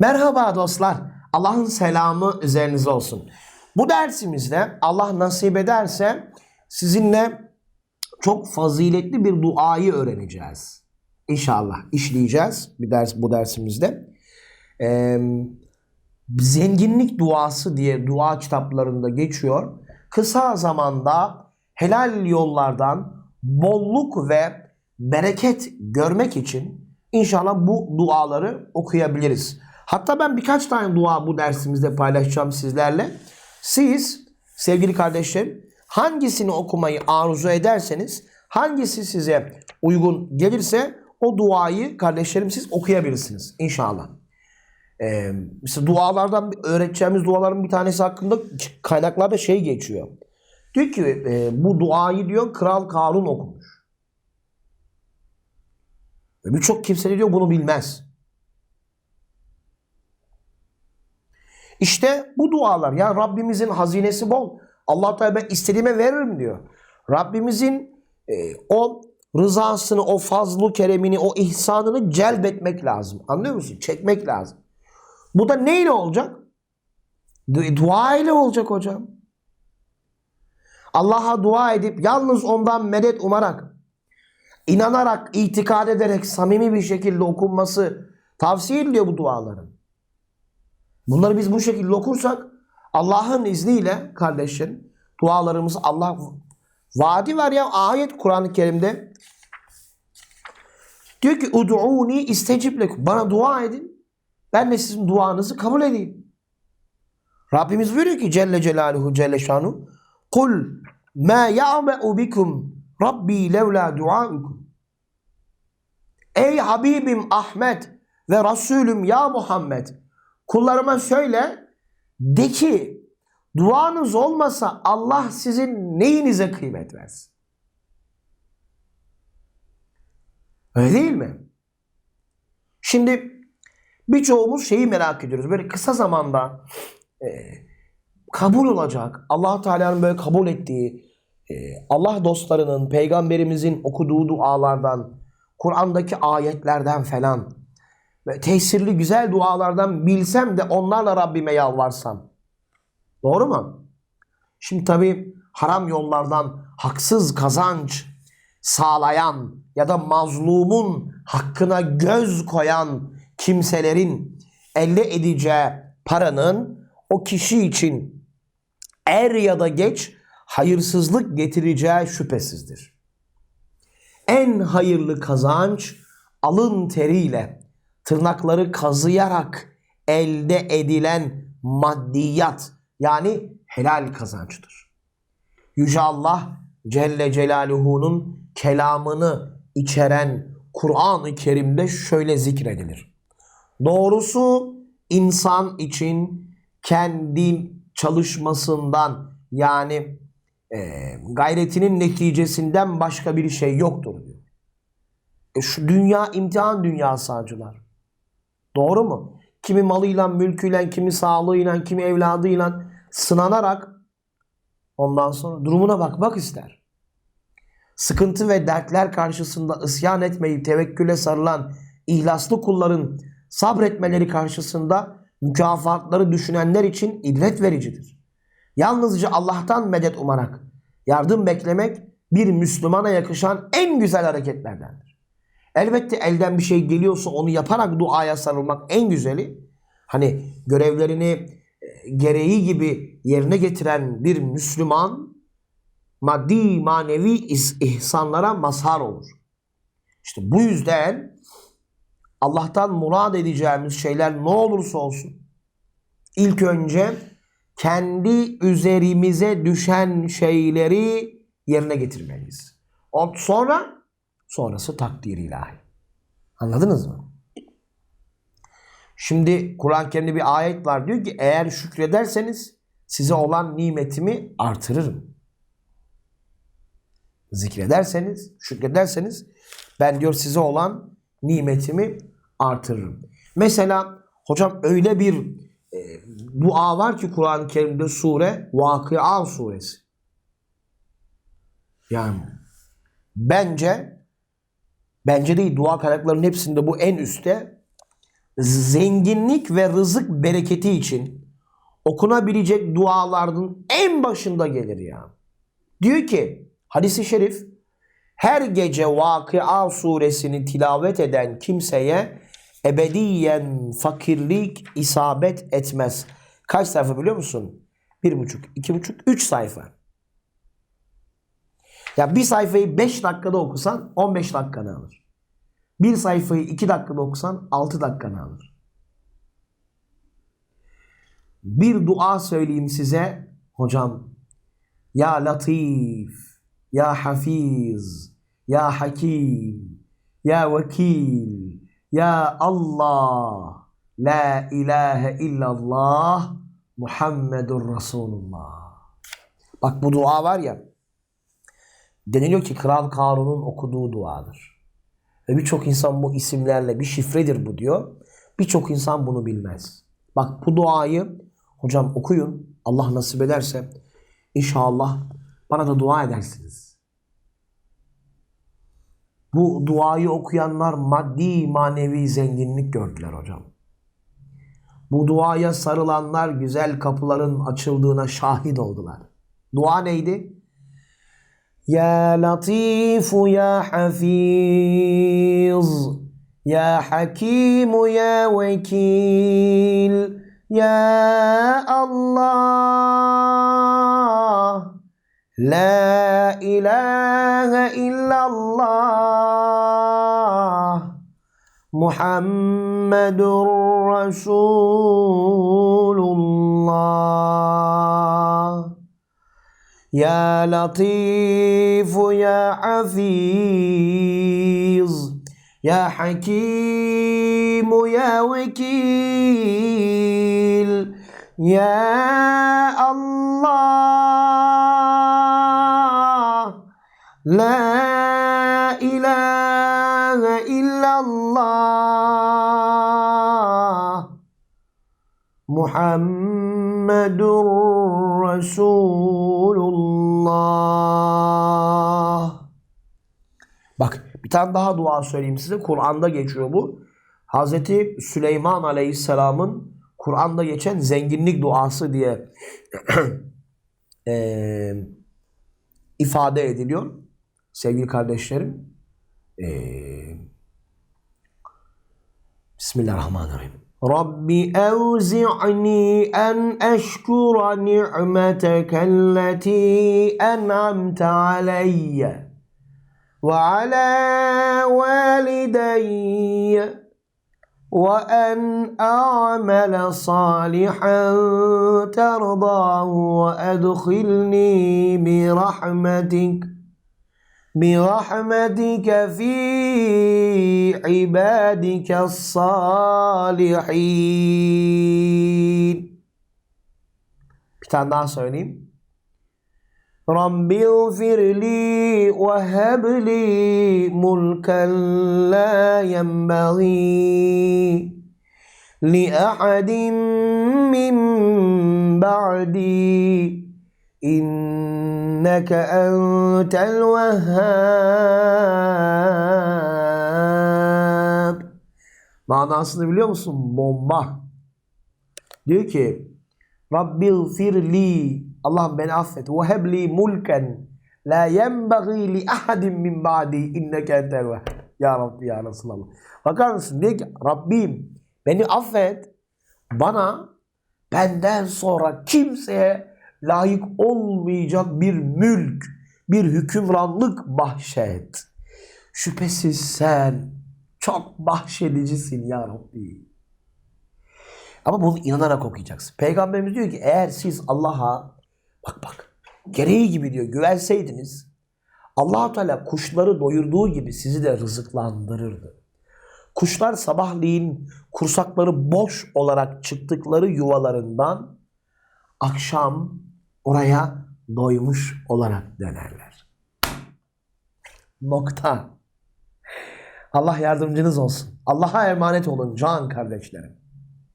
Merhaba dostlar. Allah'ın selamı üzerinize olsun. Bu dersimizde Allah nasip ederse sizinle çok faziletli bir duayı öğreneceğiz. İnşallah işleyeceğiz bir ders bu dersimizde. Ee, zenginlik duası diye dua kitaplarında geçiyor. Kısa zamanda helal yollardan bolluk ve bereket görmek için inşallah bu duaları okuyabiliriz. Hatta ben birkaç tane dua bu dersimizde paylaşacağım sizlerle. Siz sevgili kardeşlerim hangisini okumayı arzu ederseniz hangisi size uygun gelirse o duayı kardeşlerim siz okuyabilirsiniz inşallah. Ee, mesela dualardan öğreteceğimiz duaların bir tanesi hakkında kaynaklarda şey geçiyor. Diyor ki e, bu duayı diyor Kral Karun okumuş. Birçok kimse diyor bunu bilmez. İşte bu dualar ya Rabbimizin hazinesi bol. Allah Teala ben istediğime veririm diyor. Rabbimizin e, o rızasını, o fazlu keremini, o ihsanını celbetmek lazım. Anlıyor musun? Çekmek lazım. Bu da neyle olacak? Du- Dua ile olacak hocam. Allah'a dua edip yalnız ondan medet umarak, inanarak, itikad ederek samimi bir şekilde okunması tavsiye ediliyor bu duaların. Bunları biz bu şekilde okursak Allah'ın izniyle kardeşlerim dualarımız Allah vaadi var ya ayet Kur'an-ı Kerim'de diyor ki ud'uni istecib lekum. Bana dua edin. Ben de sizin duanızı kabul edeyim. Rabbimiz buyuruyor ki Celle Celaluhu Celle Şanu Kul ma ya'me'u bikum Rabbi levla duaukum. Ey Habibim Ahmet ve Resulüm ya Muhammed kullarıma söyle de ki duanız olmasa Allah sizin neyinize kıymet versin? Öyle değil mi? Şimdi birçoğumuz şeyi merak ediyoruz. Böyle kısa zamanda e, kabul olacak, allah Teala'nın böyle kabul ettiği, e, Allah dostlarının, peygamberimizin okuduğu dualardan, Kur'an'daki ayetlerden falan ve tesirli güzel dualardan bilsem de onlarla Rabbime yalvarsam. Doğru mu? Şimdi tabii haram yollardan haksız kazanç sağlayan ya da mazlumun hakkına göz koyan kimselerin elde edeceği paranın o kişi için er ya da geç hayırsızlık getireceği şüphesizdir. En hayırlı kazanç alın teriyle, tırnakları kazıyarak elde edilen maddiyat yani helal kazançtır. Yüce Allah Celle Celaluhu'nun kelamını içeren Kur'an-ı Kerim'de şöyle zikredilir. Doğrusu insan için kendi çalışmasından yani e, gayretinin neticesinden başka bir şey yoktur diyor. E şu dünya imtihan dünyası acılar. Doğru mu? Kimi malıyla, mülküyle, kimi sağlığıyla, kimi evladıyla sınanarak ondan sonra durumuna bakmak ister. Sıkıntı ve dertler karşısında isyan etmeyip tevekküle sarılan ihlaslı kulların sabretmeleri karşısında mükafatları düşünenler için ibret vericidir. Yalnızca Allah'tan medet umarak yardım beklemek bir Müslümana yakışan en güzel hareketlerdendir. Elbette elden bir şey geliyorsa onu yaparak duaya sarılmak en güzeli. Hani görevlerini e, gereği gibi yerine getiren bir Müslüman maddi manevi ihsanlara mazhar olur. İşte bu yüzden Allah'tan murad edeceğimiz şeyler ne olursa olsun ilk önce kendi üzerimize düşen şeyleri yerine getirmeliyiz. Sonra sonrası takdir ilahi. Anladınız mı? Şimdi Kur'an-ı Kerim'de bir ayet var diyor ki eğer şükrederseniz size olan nimetimi artırırım. Zikrederseniz, şükrederseniz ben diyor size olan nimetimi artırırım. Mesela hocam öyle bir e, dua var ki Kur'an-ı Kerim'de sure Vakıa suresi. Yani bence bence değil dua kaynaklarının hepsinde bu en üstte zenginlik ve rızık bereketi için okunabilecek duaların en başında gelir ya. Diyor ki hadisi şerif her gece Vakıa suresini tilavet eden kimseye ebediyen fakirlik isabet etmez. Kaç sayfa biliyor musun? Bir buçuk, iki buçuk, üç sayfa. Ya bir sayfayı 5 dakikada okusan 15 dakikanı alır. Bir sayfayı 2 dakikada okusan 6 dakikanı alır. Bir dua söyleyeyim size hocam. Ya Latif, Ya Hafiz, Ya Hakim, Ya Vekil, Ya Allah, La ilahe illallah, Muhammedur Resulullah. Bak bu dua var ya, deniliyor ki Kral Karun'un okuduğu duadır. Ve birçok insan bu isimlerle bir şifredir bu diyor. Birçok insan bunu bilmez. Bak bu duayı hocam okuyun. Allah nasip ederse inşallah bana da dua edersiniz. Bu duayı okuyanlar maddi manevi zenginlik gördüler hocam. Bu duaya sarılanlar güzel kapıların açıldığına şahit oldular. Dua neydi? Ya Latif ya Hafiz Ya Hakim ya Vekil Ya Allah La ilahe illallah Muhammedur Resulullah Ya Latif Ya Hafiz Ya Hakim Ya Vekil Ya Allah La ilahe illallah Muhammedur Resulullah. Bak bir tane daha dua söyleyeyim size. Kur'an'da geçiyor bu. Hazreti Süleyman Aleyhisselam'ın Kur'an'da geçen zenginlik duası diye eee, ifade ediliyor. Sevgili kardeşlerim. Eee, Bismillahirrahmanirrahim. رب أوزعني أن أشكر نعمتك التي أنعمت علي وعلى والدي وأن أعمل صالحا ترضاه وأدخلني برحمتك برحمتك في عبادك الصالحين Bir söyleyeyim. رب اغفر لي وهب لي ملكا لا ينبغي لأحد من بعدي إن إنك أنت الوهاب Manasını biliyor musun? Bomba. Diyor ki Rabbil firli Allah'ım beni affet. Ve hebli mulken la yenbaghi li ahadin min ba'di inneke entel vehhab. Ya Rabbi ya Resulallah. Bakar mısın? Diyor ki Rabbim beni affet. Bana benden sonra kimseye layık olmayacak bir mülk, bir hükümranlık bahşet. Şüphesiz sen çok bahşedicisin ya Rabbi. Ama bunu inanarak okuyacaksın. Peygamberimiz diyor ki eğer siz Allah'a bak bak gereği gibi diyor güvenseydiniz allah Teala kuşları doyurduğu gibi sizi de rızıklandırırdı. Kuşlar sabahleyin kursakları boş olarak çıktıkları yuvalarından akşam oraya doymuş olarak dönerler. Nokta. Allah yardımcınız olsun. Allah'a emanet olun can kardeşlerim.